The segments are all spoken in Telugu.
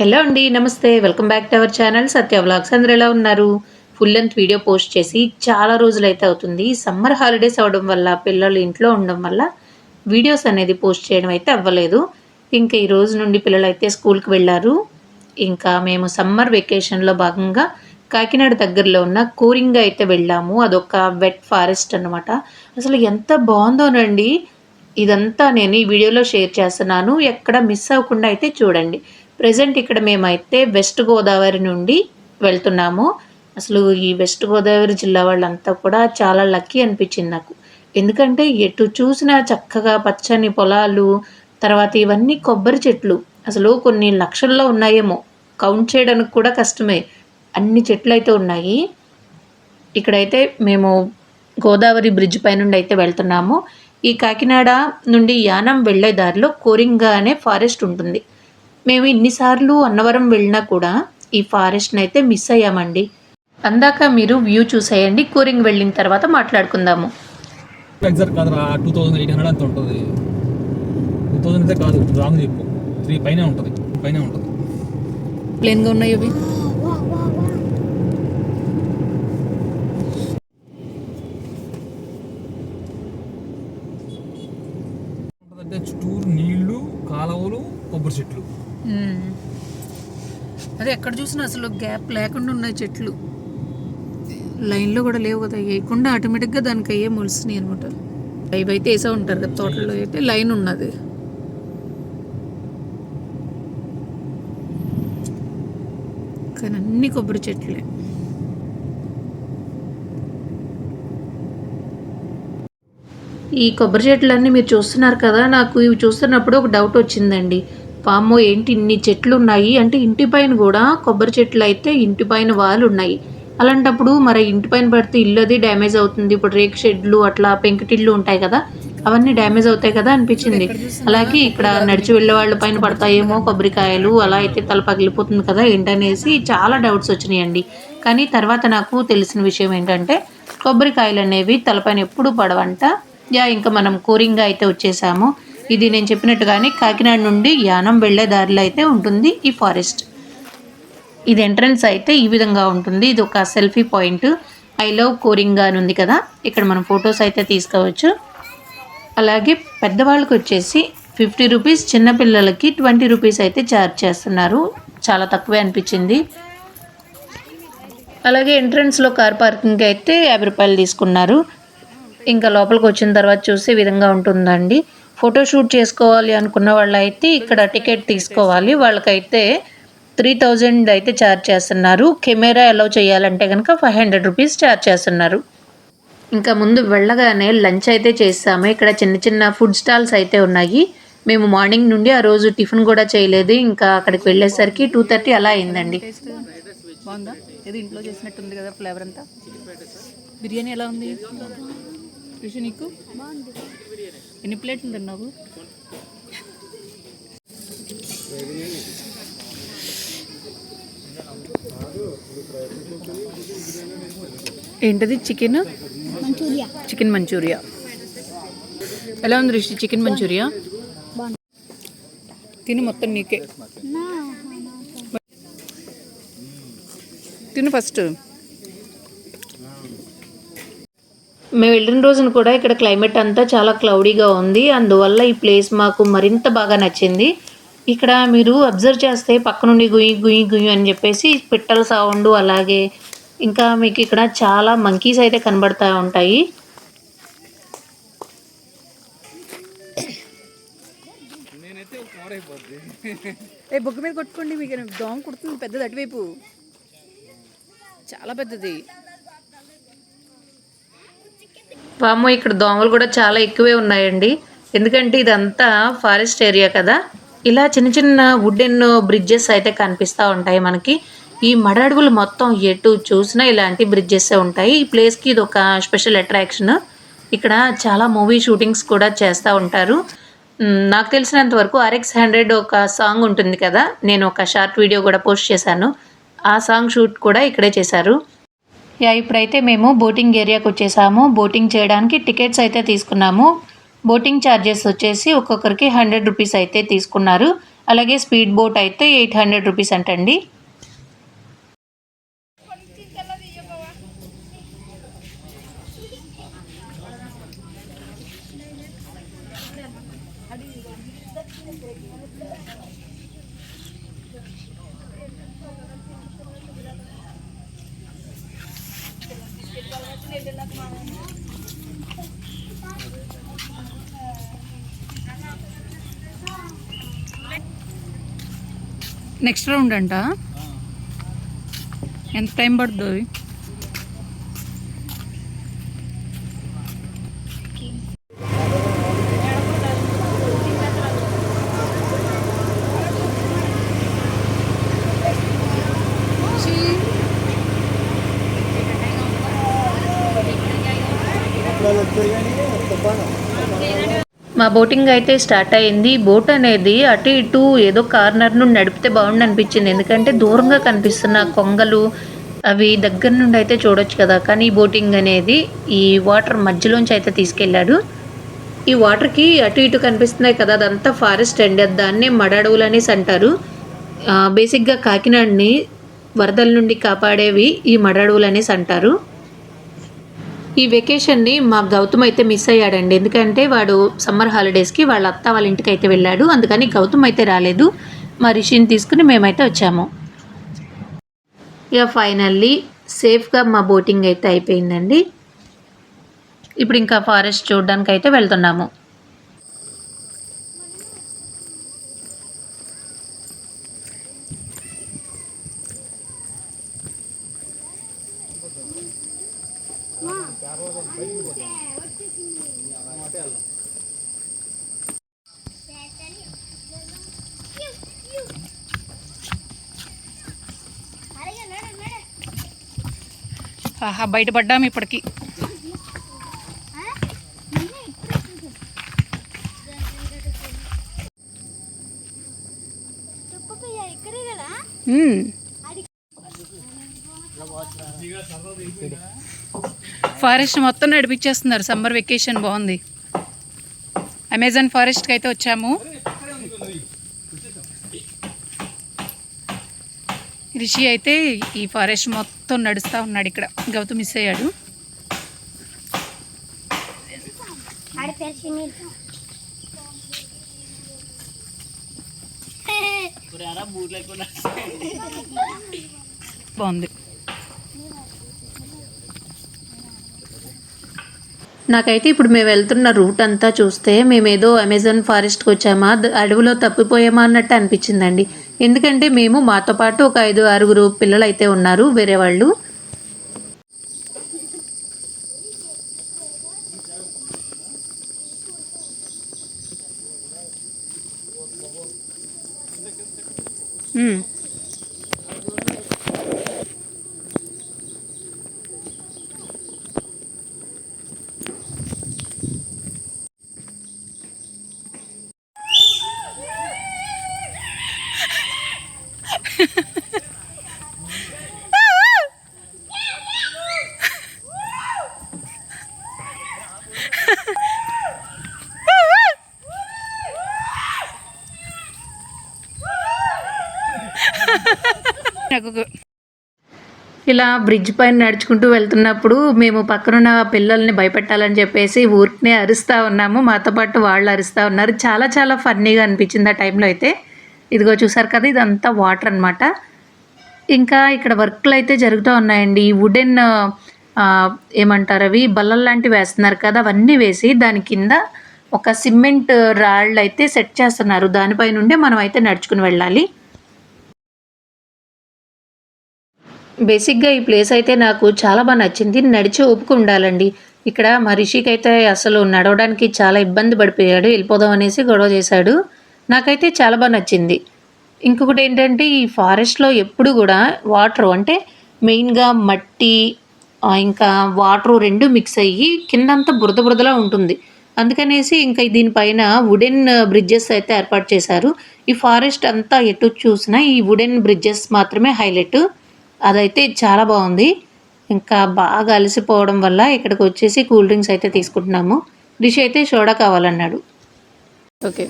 హలో అండి నమస్తే. Welcome back to our channel. Satya vlogs అందరు ఎలా ఉన్నారు? ఫుల్ లెంత్ వీడియో పోస్ట్ చేసి చాలా రోజులైతే అవుతుంది. సమ్మర్ హాలిడేస్ అవడం వల్ల పిల్లలు ఇంట్లో ఉండడం వల్ల వీడియోస్ అనేది పోస్ట్ చేయడం అయితే అవ్వలేదు. ఇంకా ఈ రోజు నుండి పిల్లలు అయితే స్కూల్కి వెళ్ళారు. ఇంకా మేము సమ్మర్ వెకేషన్లో భాగంగా కాకినాడ దగ్గరలో ఉన్న కూరింగ్ అయితే వెళ్ళాము. అదొక వెట్ ఫారెస్ట్ అన్నమాట. అసలు ఎంత బాగుందోనండి. ఇదంతా నేను ఈ వీడియోలో షేర్ చేస్తున్నాను. ఎక్కడ మిస్ అవ్వకుండా అయితే చూడండి. ప్రజెంట్ ఇక్కడ మేమైతే వెస్ట్ గోదావరి నుండి వెళ్తున్నాము. అసలు ఈ వెస్ట్ గోదావరి జిల్లా వాళ్ళంతా కూడా చాలా లక్కీ అనిపించింది నాకు. ఎందుకంటే ఎటు చూసినా చక్కగా పచ్చని పొలాలు తర్వాత ఇవన్నీ కొబ్బరి చెట్లు. అసలు కొన్ని లక్షల్లో ఉన్నాయేమో. కౌంట్ చేయడానికి కూడా కష్టమే. అన్ని చెట్లు అయితే ఉన్నాయి. ఇక్కడైతే మేము గోదావరి బ్రిడ్జ్ పై నుండి అయితే వెళ్తున్నాము. ఈ కాకినాడ నుండి యానం వెళ్ళే దారిలో కోరింగ అనే ఫారెస్ట్ ఉంటుంది. మేము ఇన్నిసార్లు అన్నవరం వెళ్ళినా కూడా ఈ ఫారెస్ట్ని అయితే మిస్ అయ్యామండి. అందాక మీరు వ్యూ చూసేయండి కోరింగ్ వెళ్ళిన తర్వాత మాట్లాడుకుందాము. ఎగ్జాక్ట్ కాదురా టూ థౌసండ్ ఎయిట్ హండ్రెడ్ అంత ఉంటుంది. టూ థౌసండ్ అయితే కాదు రాంగ్ చెప్పు. త్రీ పైనే ఉంటుంది పైనే ఉంటుంది. ప్లేన్గా ఉన్నాయి అవి అంటే చుట్టూరు నీళ్ళు కాలువలు కొబ్బరి చెట్లు అదే ఎక్కడ చూసినా అసలు గ్యాప్ లేకుండా ఉన్నాయి చెట్లు. లైన్లో కూడా లేవు కదా వేయకుండా ఆటోమేటిక్గా దానికి అయ్యే మొలిసినాయి అనమాట అవి అయితే వేసా ఉంటారు కదా తోటలో అయితే లైన్ ఉన్నది. కానీ అన్ని కొబ్బరి చెట్లే. ఈ కొబ్బరి చెట్లన్నీ మీరు చూస్తున్నారు కదా నాకు ఇవి చూస్తున్నప్పుడు ఒక డౌట్ వచ్చిందండి. పామో ఏంటి ఇన్ని చెట్లు ఉన్నాయి అంటే ఇంటి పైన కూడా కొబ్బరి చెట్లు అయితే ఇంటి పైన వాళ్ళు ఉన్నాయి. అలాంటప్పుడు మరి ఇంటి పైన పడితే ఇల్లు అది డ్యామేజ్ అవుతుంది. ఇప్పుడు రేక్ షెడ్లు అట్లా పెంకుటిల్లు ఉంటాయి కదా అవన్నీ డ్యామేజ్ అవుతాయి కదా అనిపించింది. అలాగే ఇక్కడ నడిచి వెళ్ళే వాళ్ళ పైన పడతాయేమో కొబ్బరికాయలు అలా అయితే తల పగిలిపోతుంది కదా ఏంటనేసి చాలా డౌట్స్ వచ్చినాయండి. కానీ తర్వాత నాకు తెలిసిన విషయం ఏంటంటే కొబ్బరికాయలు అనేవి తలపైన ఎప్పుడు పడవంట. యా ఇంకా మనం కూరింగా అయితే వచ్చేసాము. ఇది నేను చెప్పినట్టుగానే కాకినాడ నుండి యానం వెళ్ళే దారిలో అయితే ఉంటుంది ఈ ఫారెస్ట్. ఇది ఎంట్రన్స్ అయితే ఈ విధంగా ఉంటుంది. ఇది ఒక selfie point. I love Coringa అని ఉంది కదా? ఇక్కడ మనం ఫొటోస్ అయితే తీసుకోవచ్చు. అలాగే పెద్దవాళ్ళకి వచ్చేసి ఫిఫ్టీ రూపీస్ చిన్నపిల్లలకి ట్వంటీ రూపీస్ అయితే ఛార్జ్ చేస్తున్నారు. చాలా తక్కువే అనిపించింది. అలాగే ఎంట్రన్స్లో కార్ పార్కింగ్కి అయితే యాభై రూపాయలు తీసుకున్నారు. ఇంకా లోపలికి వచ్చిన తర్వాత చూసే విధంగా ఉంటుందండి. ఫోటో షూట్ చేసుకోవాలి అనుకున్న వాళ్ళైతే ఇక్కడ టికెట్ తీసుకోవాలి. వాళ్ళకైతే త్రీ థౌజండ్ అయితే ఛార్జ్ చేస్తున్నారు. కెమెరా అలౌ చేయాలంటే కనుక ఫైవ్ హండ్రెడ్ రూపీస్ ఛార్జ్ చేస్తున్నారు. ఇంకా ముందు వెళ్ళగానే లంచ్ అయితే చేస్తాము. ఇక్కడ చిన్న చిన్న ఫుడ్ స్టాల్స్ అయితే ఉన్నాయి. మేము మార్నింగ్ నుండి ఆ రోజు టిఫిన్ కూడా చేయలేదు. ఇంకా అక్కడికి వెళ్ళేసరికి టూ థర్టీ అలా అయిందండి. బాగుందా? ఏదో ఇంట్లో కదా ఫ్లేవర్ అంతా. బిర్యానీ ఎలా ఉంది? నీకు? ఎన్ని ప్లేట్లు తిన్నావు? ఏంటది చికెన్? మంచూరియా. Chicken Manchuria. ఎలా ఉంది రిషి చికెన్ మంచూరియా? తిను మొత్తం నీకే. తిను ఫస్ట్. మేము వెళ్ళిన రోజున కూడా ఇక్కడ క్లైమేట్ అంతా చాలా క్లౌడీగా ఉంది. అందువల్ల ఈ ప్లేస్ మాకు మరింత బాగా నచ్చింది. ఇక్కడ మీరు అబ్జర్వ్ చేస్తే పక్క నుండి గుయ్యి గుయ్యి గుయ్యి అని చెప్పేసి పిట్టల సౌండ్ అలాగే ఇంకా మీకు ఇక్కడ చాలా మంకీస్ అయితే కనబడతా ఉంటాయి. ఏ బొగ్గ మీద కొట్టుకోండి మీకు దోమ కుడుతుంది పెద్దది అటువైపు. చాలా పెద్దది. పాము ఇక్కడ దోమలు కూడా చాలా ఎక్కువే ఉన్నాయండి. ఎందుకంటే ఇదంతా ఫారెస్ట్ ఏరియా కదా. ఇలా చిన్న చిన్న వుడెన్ బ్రిడ్జెస్ అయితే కనిపిస్తూ ఉంటాయి మనకి. ఈ మడ అడవులు మొత్తం ఎటు చూసినా ఇలాంటి బ్రిడ్జెస్ ఉంటాయి. ఈ ప్లేస్కి ఇది ఒక స్పెషల్ అట్రాక్షన్. ఇక్కడ చాలా మూవీ షూటింగ్స్ కూడా చేస్తూ ఉంటారు. నాకు తెలిసినంత వరకు ఆర్ఎక్స్ హండ్రెడ్ ఒక సాంగ్ ఉంటుంది కదా. నేను ఒక షార్ట్ వీడియో కూడా పోస్ట్ చేశాను. ఆ సాంగ్ షూట్ కూడా ఇక్కడే చేశారు. యా ఇప్పుడైతే మేము బోటింగ్ ఏరియాకి వచ్చేసాము. బోటింగ్ చేయడానికి టికెట్స్ అయితే తీసుకున్నాము. బోటింగ్ ఛార్జెస్ వచ్చేసి ఒక్కొక్కరికి హండ్రెడ్ రూపీస్ అయితే తీసుకున్నారు. అలాగే స్పీడ్ బోట్ అయితే ఎయిట్ హండ్రెడ్ రూపీస్ అంటండి. నెక్స్ట్ రౌండ్ అంట. ఎంత టైం పడుతుంది మా బోటింగ్ అయితే స్టార్ట్ అయింది. బోట్ అనేది అటు ఇటు ఏదో కార్నర్ నుండి నడిపితే బాగుండి అనిపించింది. ఎందుకంటే దూరంగా కనిపిస్తున్న కొంగలు అవి దగ్గర నుండి అయితే చూడొచ్చు కదా. కానీ ఈ బోటింగ్ అనేది ఈ వాటర్ మధ్యలోంచి అయితే తీసుకెళ్ళాడు. ఈ వాటర్కి అటు ఇటు కనిపిస్తున్నాయి కదా. అదంతా ఫారెస్ట్ అండి. దాన్నే మడ అడవులు అనేసి అంటారు. బేసిక్గా కాకినాడని వరదల నుండి కాపాడేవి ఈ మడ అడవులు అనేసి అంటారు. ఈ వెకేషన్ని మా గౌతమ్ అయితే మిస్ అయ్యాడండి. ఎందుకంటే వాడు సమ్మర్ హాలిడేస్కి వాళ్ళ అత్త వాళ్ళ ఇంటికి అయితే వెళ్ళాడు. అందుకని గౌతమ్ అయితే రాలేదు. మా రిషిని తీసుకుని మేమైతే వచ్చాము. ఇక ఫైనల్లీ సేఫ్గా మా బోటింగ్ అయితే అయిపోయిందండి. ఇప్పుడు ఇంకా ఫారెస్ట్ చూడడానికి అయితే వెళ్తున్నాము. ఆహా బయటపడ్డాము ఇప్పటికి మ్మ్. ఫారెస్ట్ మొత్తం నడిపించేస్తున్నారు. సమ్మర్ వెకేషన్ బాగుంది. అమెజాన్ ఫారెస్ట్కి అయితే వచ్చాము. రిషి అయితే ఈ ఫారెస్ట్ మొత్తం నడుస్తూ ఉన్నాడు ఇక్కడ. గౌతమ్ మిస్ అయ్యాడు. బాగుంది. నాకైతే ఇప్పుడు మేము వెళ్తున్న రూట్ అంతా చూస్తే మేము ఏదో అమెజాన్ ఫారెస్ట్కి వచ్చామా అడవిలో తప్పిపోయామా అన్నట్టు అనిపించిందండి. ఎందుకంటే మేము మాతో పాటు ఒక ఐదు ఆరుగురు పిల్లలు అయితే ఉన్నారు. వేరే వాళ్ళు. మ్మ్. ఇలా బ్రిడ్జ్ పైన నడుచుకుంటూ వెళ్తున్నప్పుడు మేము పక్కనున్న పిల్లల్ని భయపెట్టాలని చెప్పేసి ఊరికనే అరుస్తూ ఉన్నాము. మాతో పాటు వాళ్ళు అరుస్తూ ఉన్నారు. చాలా చాలా ఫన్నీగా అనిపించింది ఆ టైంలో అయితే. ఇదిగో చూసారు కదా ఇదంతా వాటర్ అన్నమాట. ఇంకా ఇక్కడ వర్క్లు అయితే జరుగుతూ ఉన్నాయండి. ఈ వుడెన్ ఏమంటారు అవి? బల్లలు లాంటివి వేస్తున్నారు కదా అవన్నీ వేసి దాని కింద ఒక సిమెంట్ రాళ్ళు అయితే సెట్ చేస్తున్నారు. దానిపై నుండే మనం అయితే నడుచుకుని వెళ్ళాలి. బేసిక్గా ఈ ప్లేస్ అయితే నాకు చాలా బాగా నచ్చింది. నడిచి ఓపిక ఉండాలండి. ఇక్కడ మా రిషికి అయితే అసలు నడవడానికి చాలా ఇబ్బంది పడిపోయాడు. వెళ్ళిపోదాం అనేసి గొడవ చేశాడు. నాకైతే చాలా బాగా నచ్చింది. ఇంకొకటి ఏంటంటే ఈ ఫారెస్ట్లో ఎప్పుడు కూడా వాటర్ అంటే మెయిన్గా మట్టి ఇంకా వాటర్ రెండు మిక్స్ అయ్యి కిందంతా బురద బురదలా ఉంటుంది. అందుకనేసి ఇంకా దీనిపైన వుడెన్ బ్రిడ్జెస్ అయితే ఏర్పాటు చేశారు. ఈ ఫారెస్ట్ అంతా ఎటు చూసినా ఈ వుడెన్ బ్రిడ్జెస్ మాత్రమే హైలైట్. అదైతే చాలా బాగుంది. ఇంకా బాగా అలసిపోవడం వల్ల ఇక్కడికి వచ్చేసి కూల్ డ్రింక్స్ అయితే తీసుకుంటున్నాము. డిష్ అయితే సోడా కావాలన్నాడు. ఓకే.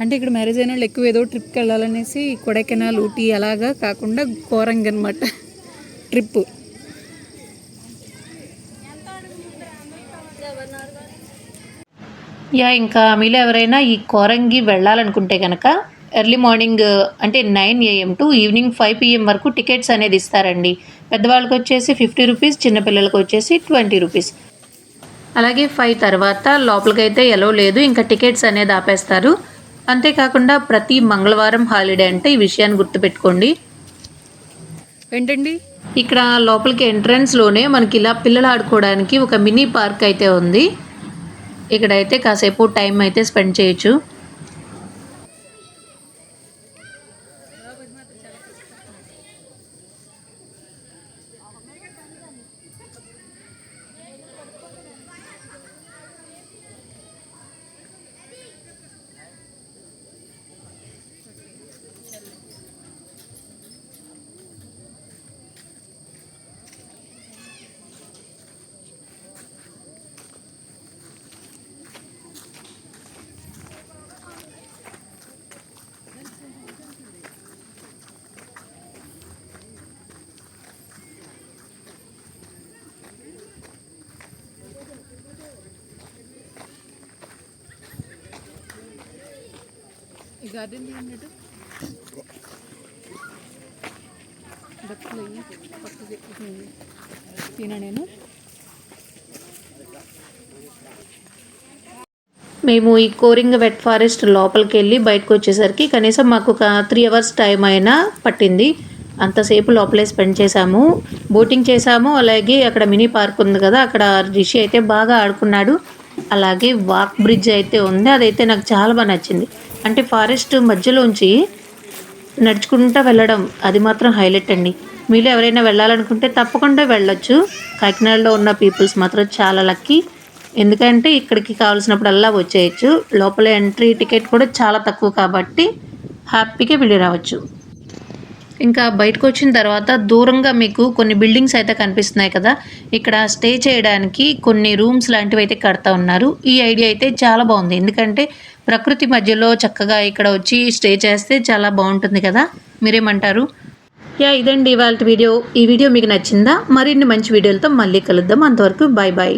అంటే ఇక్కడ మ్యారేజ్ అయిన వాళ్ళు ఎక్కువ ఏదో ట్రిప్కి వెళ్ళాలనేసి కొడైకెనాల్ ఊటీ అలాగా కాకుండా ఘోరంగా అనమాట ట్రిప్పు. యా ఇంకా మీలో ఎవరైనా ఈ కోరంగి వెళ్ళాలనుకుంటే కనుక ఎర్లీ మార్నింగ్ అంటే nine AM to evening five PM వరకు టికెట్స్ అనేది ఇస్తారండి. పెద్దవాళ్ళకి వచ్చేసి ఫిఫ్టీ రూపీస్ చిన్నపిల్లలకి వచ్చేసి ట్వంటీ రూపీస్. అలాగే ఫైవ్ తర్వాత లోపలికైతే ఎలో లేదు ఇంకా టికెట్స్ అనేది ఆపేస్తారు. అంతేకాకుండా ప్రతి మంగళవారం హాలిడే అంటే ఈ విషయాన్ని గుర్తుపెట్టుకోండి. ఏంటండి? ఇక్కడ లోపలికి ఎంట్రన్స్లోనే మనకి ఇలా పిల్లలు ఆడుకోవడానికి ఒక మినీ పార్క్ అయితే ఉంది. ఇక్కడైతే కాసేపు టైం అయితే స్పెండ్ చేయొచ్చు. ఈ గార్డెన్ తినా నేను. మేము ఈ కోరింగ వెట్ ఫారెస్ట్ లోపలికి వెళ్ళి బయటకు వచ్చేసరికి కనీసం మాకు ఒక త్రీ అవర్స్ టైం అయినా పట్టింది. అంతసేపు లోపలే స్పెండ్ చేశాము. బోటింగ్ చేశాము. అలాగే అక్కడ మినీ పార్క్ ఉంది కదా అక్కడ రిషి అయితే బాగా ఆడుకున్నాడు. అలాగే వాక్ బ్రిడ్జ్ అయితే ఉంది. అదైతే నాకు చాలా బాగా నచ్చింది. అంటే ఫారెస్ట్ మధ్యలోంచి నడుచుకుంటూ వెళ్ళడం అది మాత్రం హైలైట్ అండి. మీలో ఎవరైనా వెళ్ళాలనుకుంటే తప్పకుండా వెళ్ళొచ్చు. కాకినాడలో ఉన్న పీపుల్స్ మాత్రం చాలా లక్కీ. ఎందుకంటే ఇక్కడికి కావాల్సినప్పుడల్లా వచ్చేయచ్చు. లోపల ఎంట్రీ టికెట్ కూడా చాలా తక్కువ కాబట్టి హ్యాపీగా వెళ్ళి రావచ్చు. ఇంకా బయటకు వచ్చిన తర్వాత దూరంగా మీకు కొన్ని బిల్డింగ్స్ అయితే కనిపిస్తున్నాయి కదా. ఇక్కడ స్టే చేయడానికి కొన్ని రూమ్స్ లాంటివి అయితే కడతా ఉన్నారు. ఈ ఐడియా అయితే చాలా బాగుంది. ఎందుకంటే ప్రకృతి మధ్యలో చక్కగా ఇక్కడ వచ్చి స్టే చేస్తే చాలా బాగుంటుంది కదా? మీరేమంటారు? యా ఇదండి ఇవాళ వీడియో. ఈ వీడియో మీకు నచ్చిందా? మరిన్ని మంచి వీడియోలతో మళ్ళీ కలుద్దాం. అంతవరకు బాయ్ బాయ్